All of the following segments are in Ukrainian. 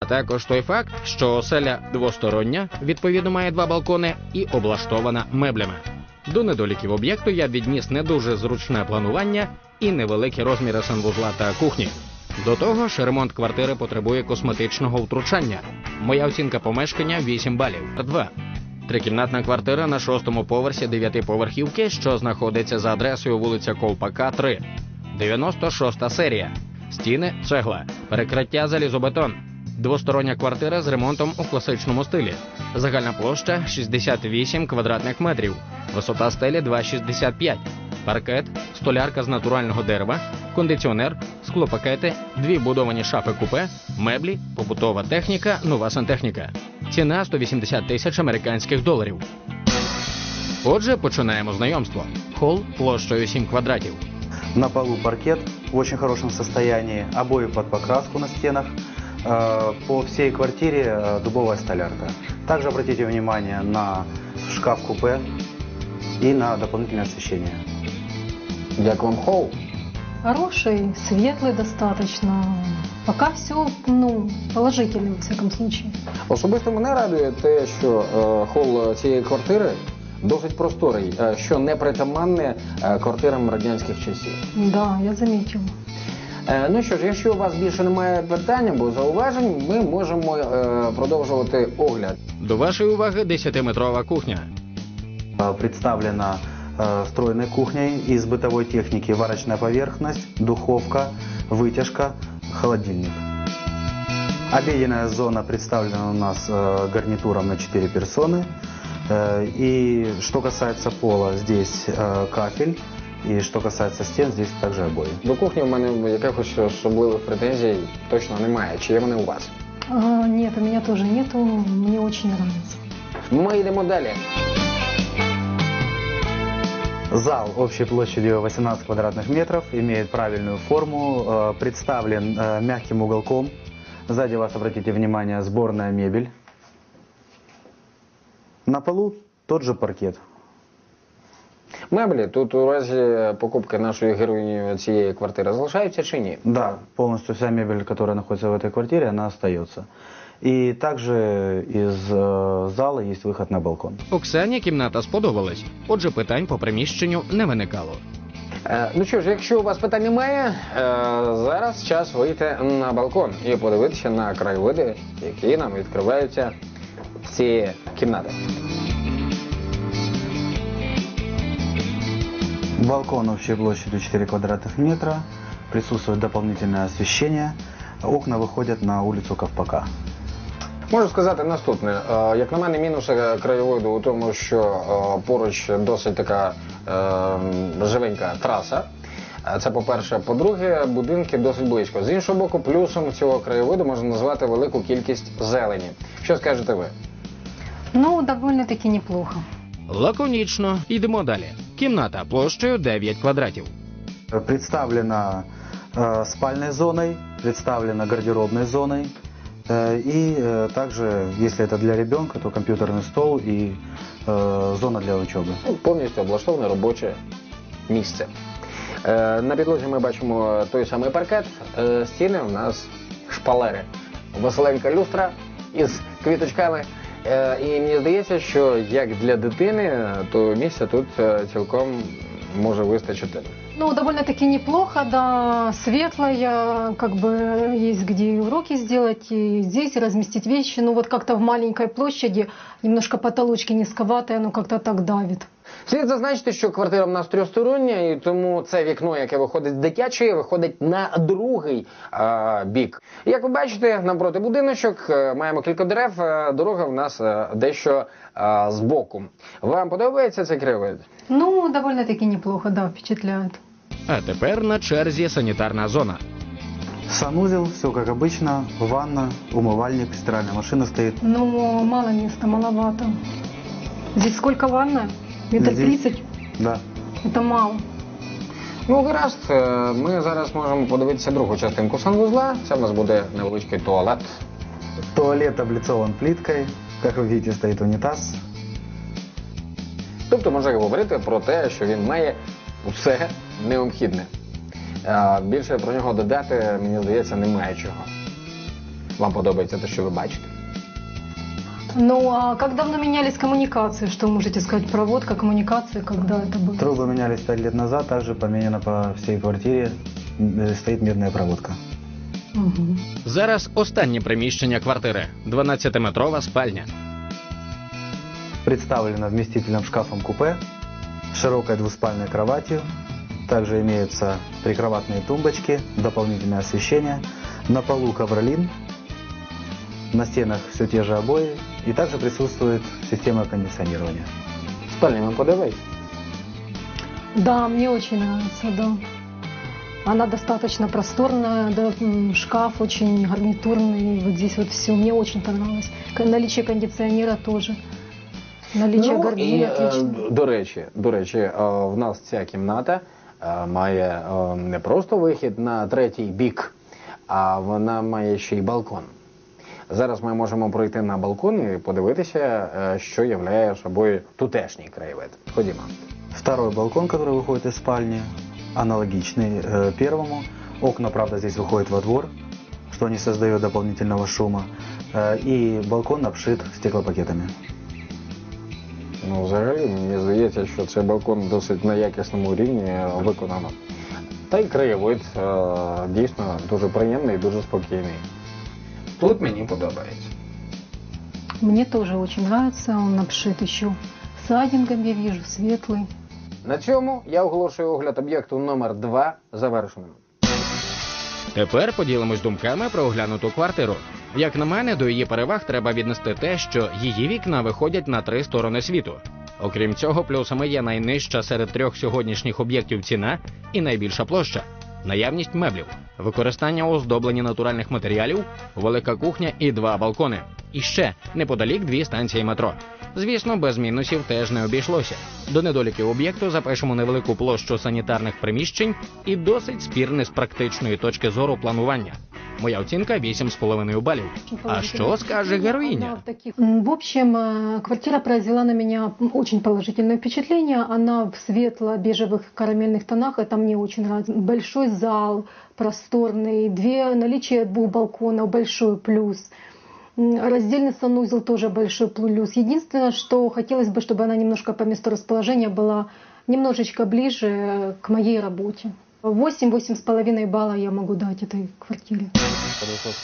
А також той факт, що оселя двостороння, відповідно має два балкони і облаштована меблями. До недоліків об'єкту я відніс не дуже зручне планування і невеликі розміри санвузла та кухні. До того ж, ремонт квартири потребує косметичного втручання. Моя оцінка помешкання 8 балів. 2. Трикімнатна квартира на шостому поверсі дев'ятиповерхівки, що знаходиться за адресою вулиця Ковпака, 3. 96 серія. Стіни цегла, перекриття залізобетон. Двостороння квартира з ремонтом у класичному стилі. Загальна площа 68 квадратних метрів. Висота стелі 2,65. Паркет, столярка з натурального дерева, кондиціонер, склопакети, дві будовані шафи купе, меблі, побутова техніка, нова сантехніка. Ціна 180 тисяч американських доларів. Отже, починаємо знайомство. Хол площею 7 квадратів. На полу паркет в очень хорошем состоянии, обои под покраску на стенах. Э, По всей квартире э, дубовая столярка. Также обратите внимание на шкаф-купе и на дополнительное освещение. Як вам холл? Хороший, светлый достаточно. Пока все, ну, положительно, во всяком случае. Особисто мене радує те, що е, хол цієї квартири досить просторий, е, що не притаманне е, квартирам радянських часів. Да, я заметила. Е, ну що ж, якщо у вас більше немає питань або зауважень, ми можемо е, продовжувати огляд. До вашої уваги 10-метрова кухня. Э, Представлена э, встроенной кухней из бытовой техники варочная поверхность, духовка, вытяжка, холодильник. Обеденная зона представлена у нас э, гарнитуром на 4 персоны. Э, И что касается пола, здесь э, кафель. И что касается стен, здесь также обои. До кухні в мене якихось особливих претензій точно немає. Чи є вони у вас? А, нет, у меня тоже нету, мне очень нравится. Ми йдемо далі. Зал общей площадью 18 квадратных метров, имеет правильную форму, э, представлен э, мягким уголком. Сзади вас, обратите внимание, сборная мебель. На полу тот же паркет. Меблі тут у разі покупки нашої героїні цієї квартири залишаються чи ні? Да, полностью вся мебель, которая находится в этой квартире, она остается. И также из э, зала есть выход на балкон. Оксані кімната сподобалась, отже, питань по приміщенню не виникало. Е, ну що ж, якщо у вас питань немає, е, зараз час вийти на балкон і подивитися на краєвиди, які нам відкриваються з цієї кімнати. Балкон общей площадью 4 квадратных метра. Присутствует дополнительное освещение. Окна выходят на улицу Ковпака. Можу сказати наступне. Е, Як на мене, мінуси краєвиду у тому, що е, поруч досить така е, живенька траса. Е, Це по-перше. По-друге, будинки досить близько. З іншого боку, плюсом цього краєвиду можна назвати велику кількість зелені. Що скажете ви? Ну, довольно-таки неплохо. Лаконічно йдемо далі. Кімната площею 9 квадратів. Представлена э, спальной зоной, представлена гардеробной зоной. Э, и э, также, если это для ребенка, то компьютерный стол и э, зона для учебы. Ну, повністю облаштоване робоче місце. Е, на підлозі ми бачимо той самий паркет, е, стіни у нас шпалери. Веселенька люстра із квіточками. Е, і мені здається, що як для дитини, то місця тут е, цілком може вистачити. Ну, довольно-таки неплохо, да, светлая, как бы есть где уроки сделать, и здесь разместить вещи. Ну, вот как-то в маленькой площади немножко потолочки низковатые, оно как-то так давит. Слід зазначити, що квартира в нас трьохстороння, і тому це вікно, яке виходить з дитячої, виходить на другий а, бік. Як ви бачите, навпроти будиночок е, маємо кілька дерев. е, Дорога в нас е, дещо а, збоку. Вам подобається цей краєвид? Ну, довольно-таки неплохо, да, впечатляет. А тепер на черзі санітарна зона. Санузел, все как обычно, ванна, умывальник, стиральная машина стоит. Ну, мало места, маловато. Здесь сколько ванная? Метр Здесь- тридцать? Да. Это мало. Ну, гаразд, е, ми зараз можемо подивитися другу частинку санвузла. Це в нас буде невеличкий туалет. Туалет облицован плиткой. Как вы видите, стоит унитаз. Тобто можна говорити про те, що він має усе необхідне. Е, Більше про нього додати, мені здається, немає чого. Вам подобається те, що ви бачите? Ну а как давно менялись коммуникации? Что вы можете сказать? Проводка, коммуникации, когда это было? Трубы менялись 5 лет назад, также поменена по всей квартире, м, стоит медная проводка. Мгм. Зараз останнє приміщення квартири 12-метрова спальня. Представлена вместительным шкафом-купе, широкой двуспальной кроватью. Также имеются прикроватные тумбочки, дополнительное освещение. На полу ковролин, на стенах все те же обои. И также присутствует система кондиционирования. Спальня вам подобається? Да, мне очень нравится, да. Она достаточно просторная, да, м, шкаф очень гарнитурный, вот здесь вот все, мне очень понравилось. К- Наличие кондиционера тоже. Наличие Ну, і, гардерина е, отлично. до речі, до речі, е, в нас ця кімната е, має е, не просто вихід на третій бік, а вона має ще й балкон. Зараз ми можемо пройти на балкон і подивитися, е, що являє собою тутешній краєвид. Ходімо. Второй балкон, который выходит из спальни, аналогичный э, первому. Окна, правда, здесь выходят во двор, что не создает дополнительного шума. Э, и балкон обшит стеклопакетами. Ну, взагалі, мені здається, що цей балкон досить на якісному рівні виконано. Та й краєвид е, дійсно дуже приємний і дуже спокійний. Тут мені подобається. Мне тоже очень нравится, он обшит еще сайдингом, я вижу, светлый. На цьому я оголошую огляд об'єкту номер 2 завершеним. Тепер поділимось думками про оглянуту квартиру. Як на мене, до її переваг треба віднести те, що її вікна виходять на три сторони світу. Окрім цього, плюсами є найнижча серед трьох сьогоднішніх об'єктів ціна і найбільша площа. Наявність меблів, використання оздоблення натуральних матеріалів, велика кухня і два балкони. І ще неподалік дві станції метро. Звісно, без мінусів теж не обійшлося. До недоліків об'єкту запишемо невелику площу санітарних приміщень і досить спірне з практичної точки зору планування. Моя оцінка 8,5 балів. А що скаже? Она в общем, э, квартира произвела на меня очень положительное впечатление. Она в светло-бежевых карамельных тонах. Это мне очень нравится. Большой зал, просторный, две, наличие двух балконов, большой плюс. Раздельный санузел тоже большой плюс. Единственное, что хотелось бы, чтобы она немножко по месту расположения была немножечко ближе к моей работе. 8-8,5 балла я могу дать этой квартире.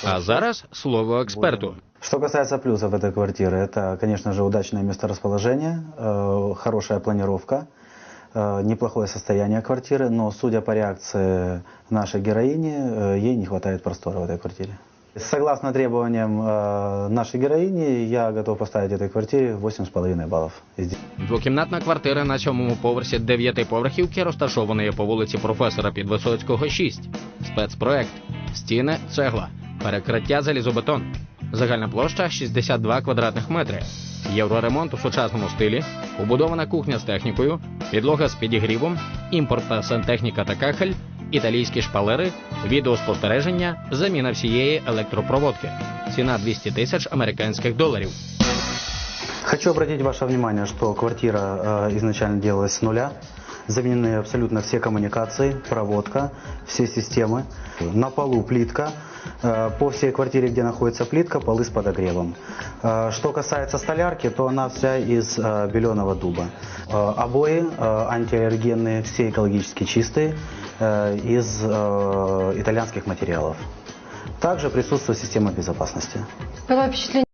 А зараз слово експерту. Что касается плюсов этой квартиры, это, конечно же, удачное месторасположение, э, хорошая планировка, э, неплохое состояние квартиры, но, судя по реакции нашей героини, э, ей не хватает простора в этой квартире. Согласно требованиям э, нашей героини, я готов поставить этой квартире 8,5 баллов из 10. Двокімнатна квартира на сьомому поверсі дев'ятиповерхівки, розташованої по вулиці професора Підвисоцького 6. Спецпроект. Стіни цегла. Перекриття залізобетон. Загальна площа 62 квадратних метри. Євроремонт у сучасному стилі, убудована кухня з технікою, підлога з підігрівом, імпортна сантехніка та кахель, італійські шпалери, відеоспостереження, заміна всієї електропроводки. Ціна 200 тисяч американських доларів. Хочу обратить ваше внимание, что квартира э, изначально делалась с нуля. Заменены абсолютно все коммуникации, проводка, все системы. На полу плитка. Э, По всей квартире, где находится плитка, полы с подогревом. Э, Что касается столярки, то она вся из э, беленого дуба. Обои антиаллергенные, все экологически чистые, из итальянских материалов. Также присутствует система безопасности. Первое впечатление